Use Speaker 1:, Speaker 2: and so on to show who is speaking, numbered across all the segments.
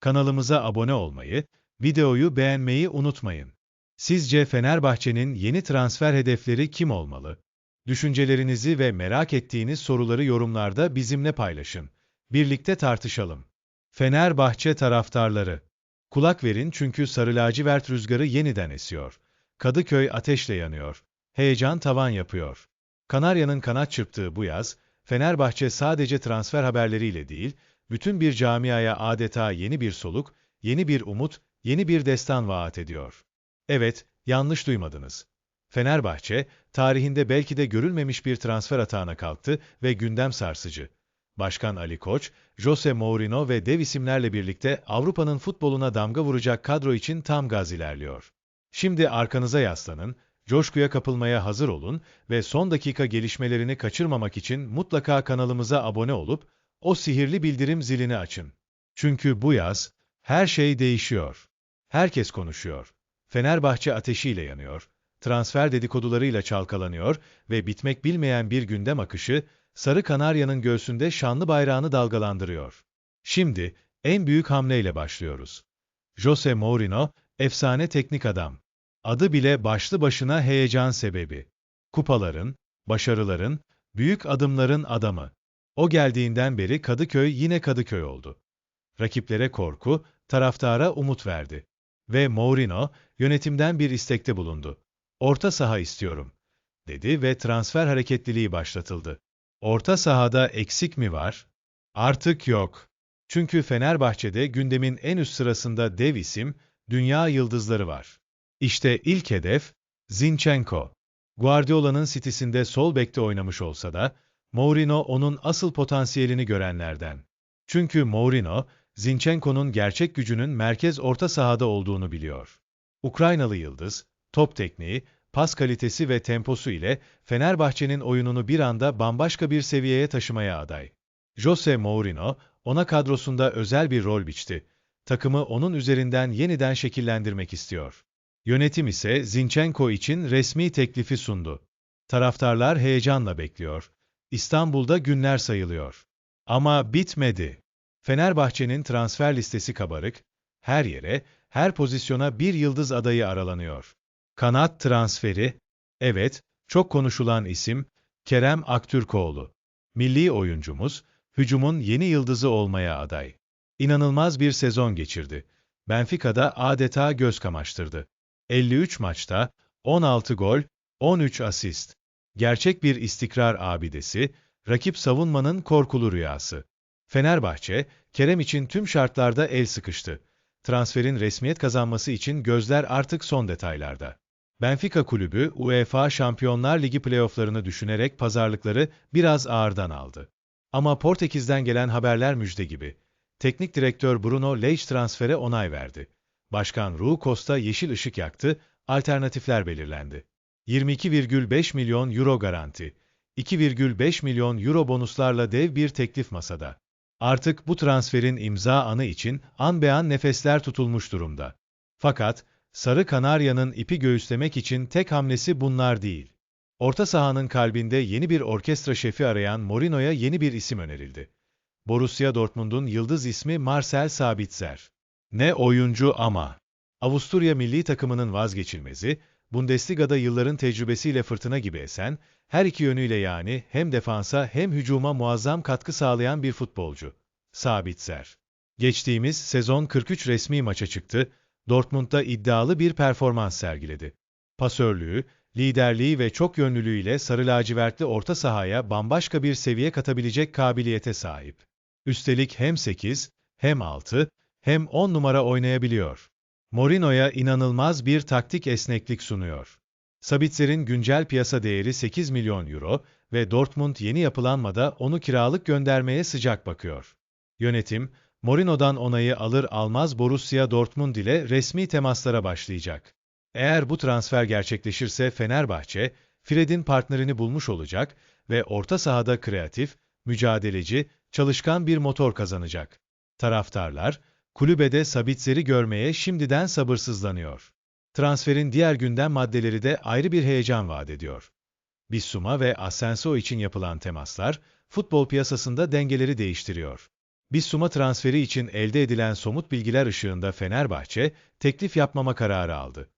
Speaker 1: Kanalımıza abone olmayı, videoyu beğenmeyi unutmayın. Sizce Fenerbahçe'nin yeni transfer hedefleri kim olmalı? Düşüncelerinizi ve merak ettiğiniz soruları yorumlarda bizimle paylaşın. Birlikte tartışalım. Fenerbahçe taraftarları. Kulak verin çünkü sarı lacivert rüzgarı yeniden esiyor. Kadıköy ateşle yanıyor. Heyecan tavan yapıyor. Kanarya'nın kanat çırptığı bu yaz, Fenerbahçe sadece transfer haberleriyle değil, bütün bir camiaya adeta yeni bir soluk, yeni bir umut, yeni bir destan vaat ediyor. Evet, yanlış duymadınız. Fenerbahçe, tarihinde belki de görülmemiş bir transfer atağına kalktı ve gündem sarsıcı. Başkan Ali Koç, Jose Mourinho ve dev isimlerle birlikte Avrupa'nın futboluna damga vuracak kadro için tam gaz ilerliyor. Şimdi arkanıza yaslanın, coşkuya kapılmaya hazır olun ve son dakika gelişmelerini kaçırmamak için mutlaka kanalımıza abone olup o sihirli bildirim zilini açın. Çünkü bu yaz her şey değişiyor. Herkes konuşuyor. Fenerbahçe ateşiyle yanıyor. Transfer dedikodularıyla çalkalanıyor ve bitmek bilmeyen bir gündem akışı Sarı Kanarya'nın göğsünde şanlı bayrağını dalgalandırıyor. Şimdi en büyük hamleyle başlıyoruz. Jose Mourinho, efsane teknik adam. Adı bile başlı başına heyecan sebebi. Kupaların, başarıların, büyük adımların adamı. O geldiğinden beri Kadıköy yine Kadıköy oldu. Rakiplere korku, taraftara umut verdi. Ve Mourinho, yönetimden bir istekte bulundu. Orta saha istiyorum, dedi ve transfer hareketliliği başlatıldı. Orta sahada eksik mi var? Artık yok. Çünkü Fenerbahçe'de gündemin en üst sırasında dev isim, dünya yıldızları var. İşte ilk hedef, Zinchenko. Guardiola'nın City'sinde sol bekte oynamış olsa da, Mourinho onun asıl potansiyelini görenlerden. Çünkü Mourinho, Zinchenko'nun gerçek gücünün merkez orta sahada olduğunu biliyor. Ukraynalı yıldız, top tekniği, pas kalitesi ve temposu ile Fenerbahçe'nin oyununu bir anda bambaşka bir seviyeye taşımaya aday. Jose Mourinho, ona kadrosunda özel bir rol biçti. Takımı onun üzerinden yeniden şekillendirmek istiyor. Yönetim ise Zinchenko için resmi teklifi sundu. Taraftarlar heyecanla bekliyor. İstanbul'da günler sayılıyor. Ama bitmedi. Fenerbahçe'nin transfer listesi kabarık, her yere, her pozisyona bir yıldız adayı aralanıyor. Kanat transferi, evet, çok konuşulan isim, Kerem Aktürkoğlu. Milli oyuncumuz, hücumun yeni yıldızı olmaya aday. İnanılmaz bir sezon geçirdi. Benfica'da adeta göz kamaştırdı. 53 maçta, 16 gol, 13 asist. Gerçek bir istikrar abidesi, rakip savunmanın korkulu rüyası. Fenerbahçe, Kerem için tüm şartlarda el sıkıştı. Transferin resmiyet kazanması için gözler artık son detaylarda. Benfica kulübü UEFA Şampiyonlar Ligi playofflarını düşünerek pazarlıkları biraz ağırdan aldı. Ama Portekiz'den gelen haberler müjde gibi. Teknik direktör Bruno Lage transfere onay verdi. Başkan Rui Costa yeşil ışık yaktı, alternatifler belirlendi. 22,5 milyon euro garanti, 2,5 milyon euro bonuslarla dev bir teklif masada. Artık bu transferin imza anı için an be an nefesler tutulmuş durumda. Fakat Sarı Kanarya'nın ipi göğüslemek için tek hamlesi bunlar değil. Orta sahanın kalbinde yeni bir orkestra şefi arayan Mourinho'ya yeni bir isim önerildi. Borussia Dortmund'un yıldız ismi Marcel Sabitzer. Ne oyuncu ama. Avusturya milli takımının vazgeçilmezi, Bundesliga'da yılların tecrübesiyle fırtına gibi esen, her iki yönüyle yani hem defansa hem hücuma muazzam katkı sağlayan bir futbolcu. Sabitzer. Geçtiğimiz sezon 43 resmi maça çıktı, Dortmund'da iddialı bir performans sergiledi. Pasörlüğü, liderliği ve çok yönlülüğüyle sarı lacivertli orta sahaya bambaşka bir seviye katabilecek kabiliyete sahip. Üstelik hem 8, hem 6, hem 10 numara oynayabiliyor. Mourinho'ya inanılmaz bir taktik esneklik sunuyor. Sabitzer'in güncel piyasa değeri 8 milyon euro ve Dortmund yeni yapılanmada onu kiralık göndermeye sıcak bakıyor. Yönetim, Mourinho'dan onayı alır almaz Borussia Dortmund ile resmi temaslara başlayacak. Eğer bu transfer gerçekleşirse Fenerbahçe, Fred'in partnerini bulmuş olacak ve orta sahada kreatif, mücadeleci, çalışkan bir motor kazanacak. Taraftarlar, kulübede Sabitzer'i görmeye şimdiden sabırsızlanıyor. Transferin diğer gündem maddeleri de ayrı bir heyecan vaat ediyor. Bissuma ve Asensio için yapılan temaslar, futbol piyasasında dengeleri değiştiriyor. Bissouma transferi için elde edilen somut bilgiler ışığında Fenerbahçe, teklif yapmama kararı aldı.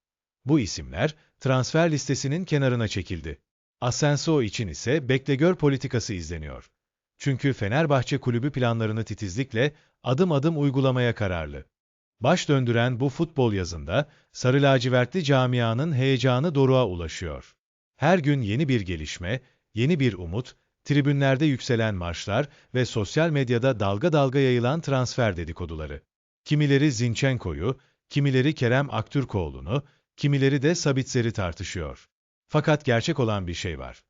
Speaker 1: Bu isimler, transfer listesinin kenarına çekildi. Asensio için ise beklegör politikası izleniyor. Çünkü Fenerbahçe kulübü planlarını titizlikle, adım adım uygulamaya kararlı. Baş döndüren bu futbol yazında, Sarı lacivertli camianın heyecanı doruğa ulaşıyor. Her gün yeni bir gelişme, yeni bir umut, tribünlerde yükselen marşlar ve sosyal medyada dalga dalga yayılan transfer dedikoduları. Kimileri Zinchenko'yu, kimileri Kerem Aktürkoğlu'nu, kimileri de Sabitzer'i tartışıyor. Fakat gerçek olan bir şey var.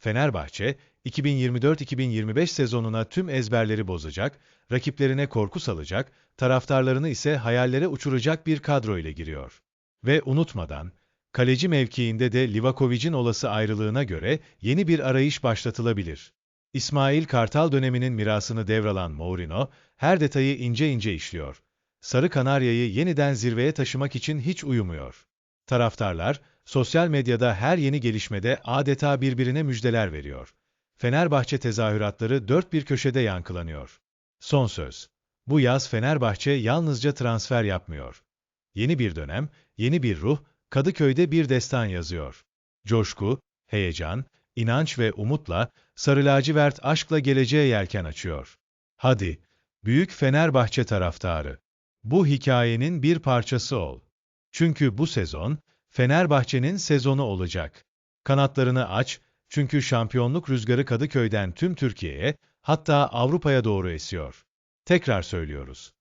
Speaker 1: Fenerbahçe, 2024-2025 sezonuna tüm ezberleri bozacak, rakiplerine korku salacak, taraftarlarını ise hayallere uçuracak bir kadro ile giriyor. Ve unutmadan, kaleci mevkiinde de Livakovic'in olası ayrılığına göre yeni bir arayış başlatılabilir. İsmail Kartal döneminin mirasını devralan Mourinho, her detayı ince ince işliyor. Sarı Kanarya'yı yeniden zirveye taşımak için hiç uyumuyor. Taraftarlar, sosyal medyada her yeni gelişmede adeta birbirine müjdeler veriyor. Fenerbahçe tezahüratları dört bir köşede yankılanıyor. Son söz. Bu yaz Fenerbahçe yalnızca transfer yapmıyor. Yeni bir dönem, yeni bir ruh, Kadıköy'de bir destan yazıyor. Coşku, heyecan, inanç ve umutla Sarı lacivert aşkla geleceğe yelken açıyor. Hadi, büyük Fenerbahçe taraftarı. Bu hikayenin bir parçası ol. Çünkü bu sezon, Fenerbahçe'nin sezonu olacak. Kanatlarını aç, çünkü şampiyonluk rüzgarı Kadıköy'den tüm Türkiye'ye, hatta Avrupa'ya doğru esiyor. Tekrar söylüyoruz.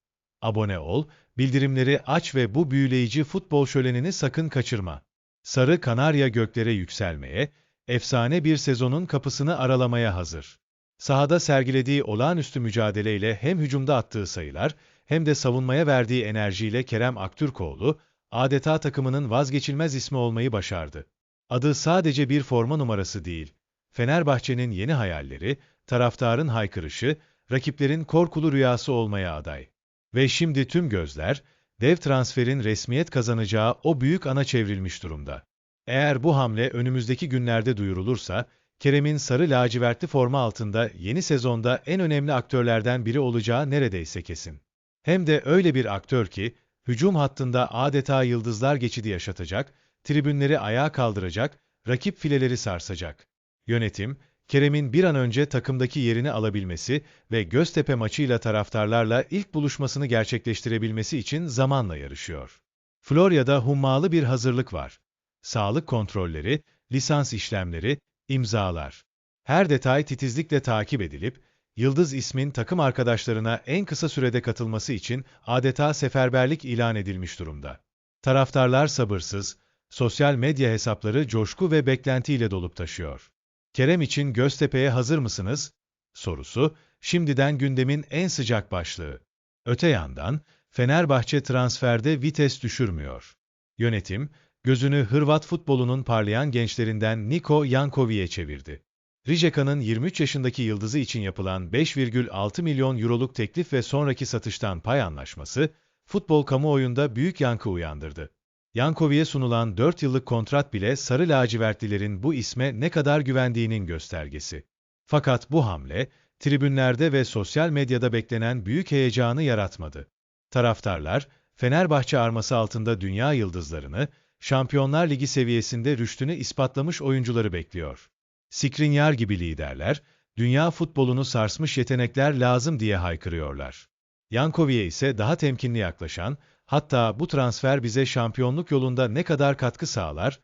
Speaker 1: Abone ol, bildirimleri aç ve bu büyüleyici futbol şölenini sakın kaçırma. Sarı Kanarya göklere yükselmeye, efsane bir sezonun kapısını aralamaya hazır. Sahada sergilediği olağanüstü mücadeleyle hem hücumda attığı sayılar, hem de savunmaya verdiği enerjiyle Kerem Aktürkoğlu, adeta takımının vazgeçilmez ismi olmayı başardı. Adı sadece bir forma numarası değil, Fenerbahçe'nin yeni hayalleri, taraftarın haykırışı, rakiplerin korkulu rüyası olmaya aday. Ve şimdi tüm gözler, dev transferin resmiyet kazanacağı o büyük ana çevrilmiş durumda. Eğer bu hamle önümüzdeki günlerde duyurulursa, Kerem'in sarı lacivertli forma altında yeni sezonda en önemli aktörlerden biri olacağı neredeyse kesin. Hem de öyle bir aktör ki, hücum hattında adeta yıldızlar geçidi yaşatacak, tribünleri ayağa kaldıracak, rakip fileleri sarsacak. Yönetim, Kerem'in bir an önce takımdaki yerini alabilmesi ve Göztepe maçıyla taraftarlarla ilk buluşmasını gerçekleştirebilmesi için zamanla yarışıyor. Florya'da hummalı bir hazırlık var. Sağlık kontrolleri, lisans işlemleri, imzalar. Her detay titizlikle takip edilip, Yıldız ismin takım arkadaşlarına en kısa sürede katılması için adeta seferberlik ilan edilmiş durumda. Taraftarlar sabırsız, sosyal medya hesapları coşku ve beklentiyle dolup taşıyor. Kerem için Göztepe'ye hazır mısınız? sorusu, şimdiden gündemin en sıcak başlığı. Öte yandan, Fenerbahçe transferde vites düşürmüyor. Yönetim, gözünü Hırvat futbolunun parlayan gençlerinden Niko Janković'e çevirdi. Rijeka'nın 23 yaşındaki yıldızı için yapılan 5,6 milyon euroluk teklif ve sonraki satıştan pay anlaşması, futbol kamuoyunda büyük yankı uyandırdı. Yankovi'ye sunulan 4 yıllık kontrat bile sarı lacivertlilerin bu isme ne kadar güvendiğinin göstergesi. Fakat bu hamle, tribünlerde ve sosyal medyada beklenen büyük heyecanı yaratmadı. Taraftarlar, Fenerbahçe arması altında dünya yıldızlarını, Şampiyonlar Ligi seviyesinde rüştünü ispatlamış oyuncuları bekliyor. Skriniar gibi liderler, dünya futbolunu sarsmış yetenekler lazım diye haykırıyorlar. Yankovi'ye ise daha temkinli yaklaşan, hatta bu transfer bize şampiyonluk yolunda ne kadar katkı sağlar,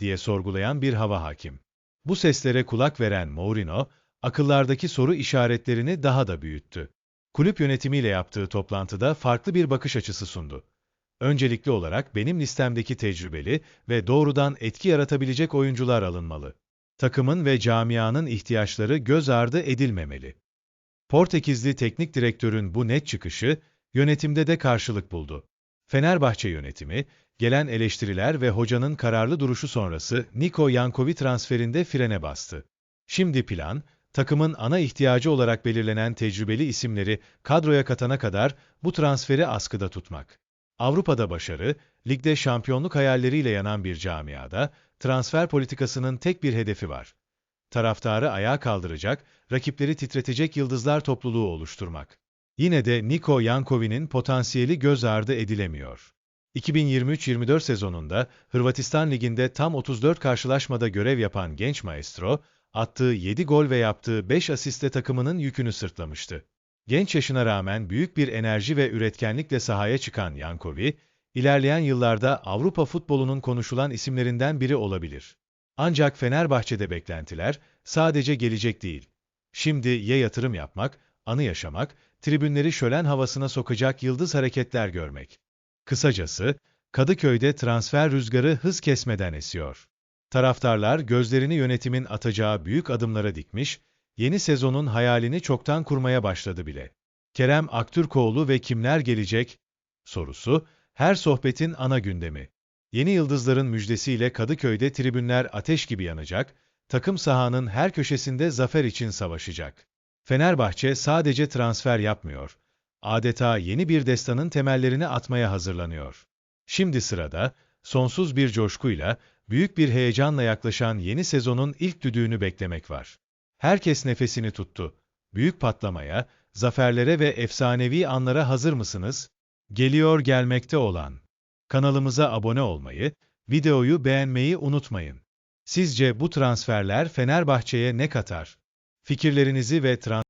Speaker 1: diye sorgulayan bir hava hakim. Bu seslere kulak veren Mourinho, akıllardaki soru işaretlerini daha da büyüttü. Kulüp yönetimiyle yaptığı toplantıda farklı bir bakış açısı sundu. Öncelikli olarak benim listemdeki tecrübeli ve doğrudan etki yaratabilecek oyuncular alınmalı takımın ve camianın ihtiyaçları göz ardı edilmemeli. Portekizli teknik direktörün bu net çıkışı, yönetimde de karşılık buldu. Fenerbahçe yönetimi, gelen eleştiriler ve hocanın kararlı duruşu sonrası Niko Yankovi transferinde frene bastı. Şimdi plan, takımın ana ihtiyacı olarak belirlenen tecrübeli isimleri kadroya katana kadar bu transferi askıda tutmak. Avrupa'da başarı, ligde şampiyonluk hayalleriyle yanan bir camiada, transfer politikasının tek bir hedefi var. Taraftarı ayağa kaldıracak, rakipleri titretecek yıldızlar topluluğu oluşturmak. Yine de Niko Yankovi'nin potansiyeli göz ardı edilemiyor. 2023-24 sezonunda Hırvatistan Ligi'nde tam 34 karşılaşmada görev yapan genç maestro, attığı 7 gol ve yaptığı 5 asiste takımının yükünü sırtlamıştı. Genç yaşına rağmen büyük bir enerji ve üretkenlikle sahaya çıkan Yankovi, ilerleyen yıllarda Avrupa futbolunun konuşulan isimlerinden biri olabilir. Ancak Fenerbahçe'de beklentiler sadece gelecek değil. Şimdi ya yatırım yapmak, anı yaşamak, tribünleri şölen havasına sokacak yıldız hareketler görmek. Kısacası, Kadıköy'de transfer rüzgarı hız kesmeden esiyor. Taraftarlar gözlerini yönetimin atacağı büyük adımlara dikmiş, yeni sezonun hayalini çoktan kurmaya başladı bile. Kerem Aktürkoğlu ve kimler gelecek? Sorusu, her sohbetin ana gündemi. Yeni yıldızların müjdesiyle Kadıköy'de tribünler ateş gibi yanacak, takım sahanın her köşesinde zafer için savaşacak. Fenerbahçe sadece transfer yapmıyor, adeta yeni bir destanın temellerini atmaya hazırlanıyor. Şimdi sırada, sonsuz bir coşkuyla, büyük bir heyecanla yaklaşan yeni sezonun ilk düdüğünü beklemek var. Herkes nefesini tuttu. Büyük patlamaya, zaferlere ve efsanevi anlara hazır mısınız? Geliyor gelmekte olan. Kanalımıza abone olmayı, videoyu beğenmeyi unutmayın. Sizce bu transferler Fenerbahçe'ye ne katar? Fikirlerinizi ve transfer